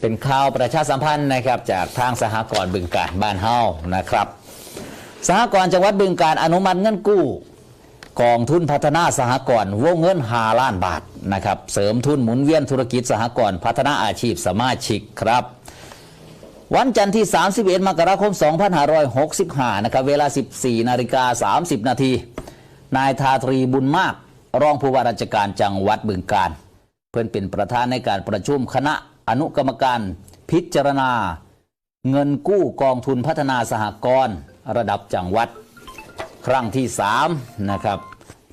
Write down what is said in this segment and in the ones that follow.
เป็นข่าวประชาสัมพันธ์นะครับจากทางสหกรณ์บึงการบ้านเฮานะครับ สหกรณ์จังหวัดบึงการอนุมัติเงินกู้กองทุนพัฒนาสหกรณ์วงเงิน5ล้านบาทนะครับเสริมทุนหมุนเวียนธุรกิจสหกรณ์พัฒนาอาชีพสมาชิกครับ วันจันทร์ที่ 31 มกราคม 2565 นะครับเวลา 14 นาฬิกา 30 นาทีนายทาตรีบุญมาก รองผู้ว่าราชการจังหวัดบึงการ เพื่อนเป็นประธานในการประชุมคณะ อนุกรรมการพิจารณา เงินกู้กองทุนพัฒนาสหกรณ์ระดับจังหวัด ครั้งที่3นะครับ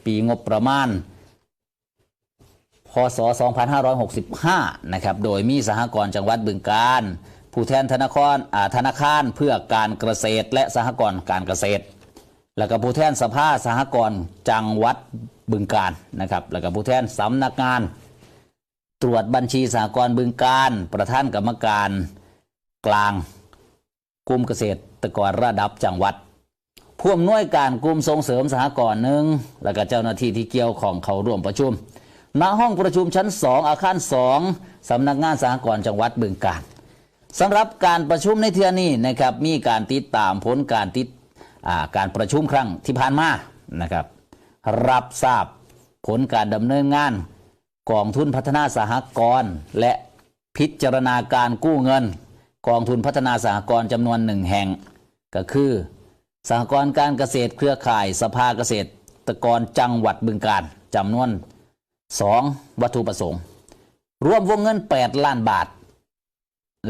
ปีงบประมาณพศ 2565 นะครับ โดยมีสหกรณ์จังหวัดบึงการ ผู้แทนธนาคารอ่าธนาคารเพื่อการเกษตรและสหกรณ์การเกษตร แล้วก็ผู้แทนสภาสหกรณ์จังหวัดบึงการนะครับ แล้วก็ผู้แทนสำนักงาน ตรวจบัญชีสหกรบึงการ ประธานกรรมการกลางกลุ่มเกษตรกรระดับจังหวัดผู้อำนวยการกลุ่มส่งเสริมสหกรณ์หนึ่งแล้วก็เจ้าหน้าที่ที่เกี่ยวของเขาร่วมประชุม ณห้องประชุมชั้น 2 อาคาร 2 สำนักงานสหกรณ์จังหวัดบึงกาฬสำหรับการประชุมในเทือนี้นะครับมีการติดตามผลการติดการประชุมครั้งที่ผ่านมานะครับ รับทราบผลการดำเนินงาน กองทุนพัฒนาสหกรณ์และพิจารณาการกู้เงิน กองทุนพัฒนาสหกรณ์จำนวนหนึ่งแห่ง ก็คือสหกรณ์การเกษตรเครือข่ายสภาเกษตรกรจังหวัดบึงกาฬจำนวน 2. วัตถุประสงค์ รวมวงเงิน 8 ล้านบาท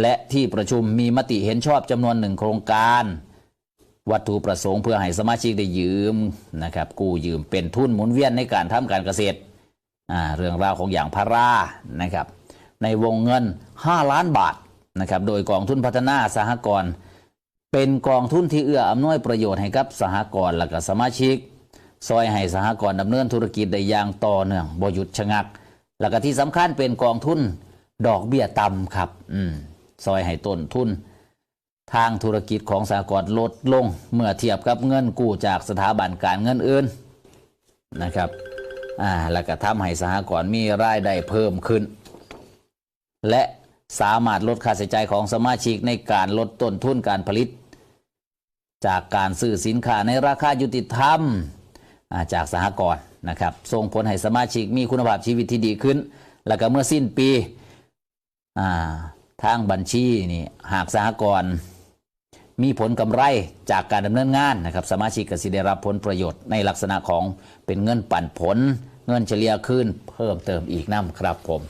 และที่ประชุมมีมติเห็นชอบจำนวนหนึ่งโครงการ วัตถุประสงค์เพื่อให้สมาชิกได้ยืมนะครับกู้ยืมเป็นทุนหมุนเวียนในการทำการเกษตร เรื่องราวของอย่างพารานะครับ ในวงเงิน 5 ล้านบาทนะครับ โดยกองทุนพัฒนาสหกรณ์เป็นกองทุนที่เอื้ออำนวยประโยชน์ให้กับสหกรณ์และก็สมาชิก ซอยให้สหกรณ์ดำเนินธุรกิจได้อย่างต่อเนื่องบ่หยุดชะงัก แล้วก็ที่สำคัญเป็นกองทุนดอกเบี้ยต่ำครับอืมซอยให้ต้นทุน ทางธุรกิจของสหกรณ์ลดลง เมื่อเทียบกับเงินกู้จากสถาบันการเงินอื่นนะครับ อ่าแล้วก็ทำให้สหกรณ์มีรายได้เพิ่มขึ้น และสามารถลดค่าใช้จ่ายของสมาชิกในการลดต้นทุนการผลิต จากการซื้อสินค้าในราคายุติธรรมจากสหกรณ์นะครับส่งผลให้สมาชิกมีคุณภาพชีวิตที่ดีขึ้น แล้วก็เมื่อสิ้นปีอ่าทางบัญชีนี่หากสหกรณ์ มีผลกำไรจากการดำเนินงานนะครับสมาชิกก็สิได้รับผลประโยชน์ในลักษณะของเป็นเงินปันผล เงินเฉลี่ยขึ้นเพิ่มเติมอีกน้ำครับผม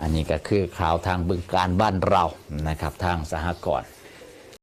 อันนี้ก็คือข่าวทางบึงการบ้านเรานะครับทางสหกรณ์